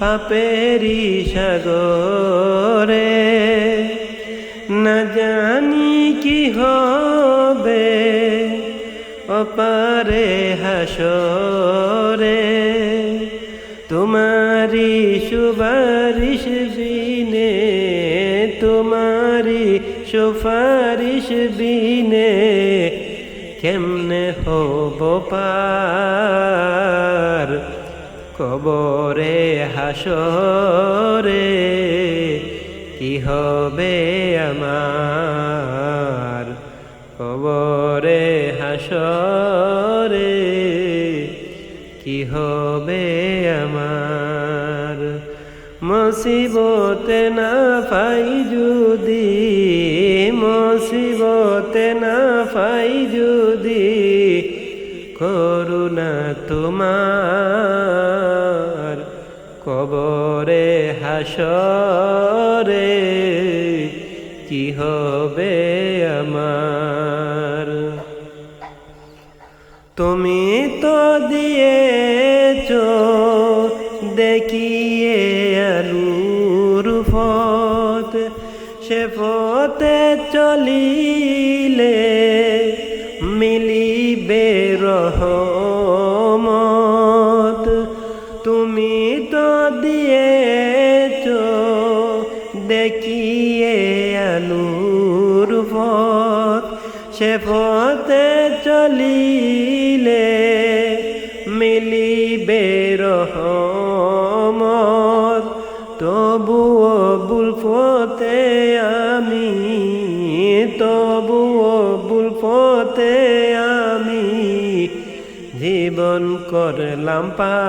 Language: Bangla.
পাপেরি সাগরে। না জানি কি হবে অপারে হাসরে। তোমারি সুবারিশ বিনে তোমারি সুপারিশ বিনে কেমনে হব পার? কবরে হাসরে কি হবে আমার? কবরে হাসরে কি হবে আমার? মুসিবতে না পাই যদি, মুসিবতে না পাই যদি, করুণা তোমার কবরে হাসরে, কি হবে আমার? তুমি তো দিয়েছ, দেখিয়ে আলুর ফত সে পথে চলিলে মিলিবে রহমত দেখিয়ে আলুর পথ, সে পথে চলিলে মিলিবে রহমত। তবুও বুল আমি, তবুও বুল আমি জীবন করলাম পার।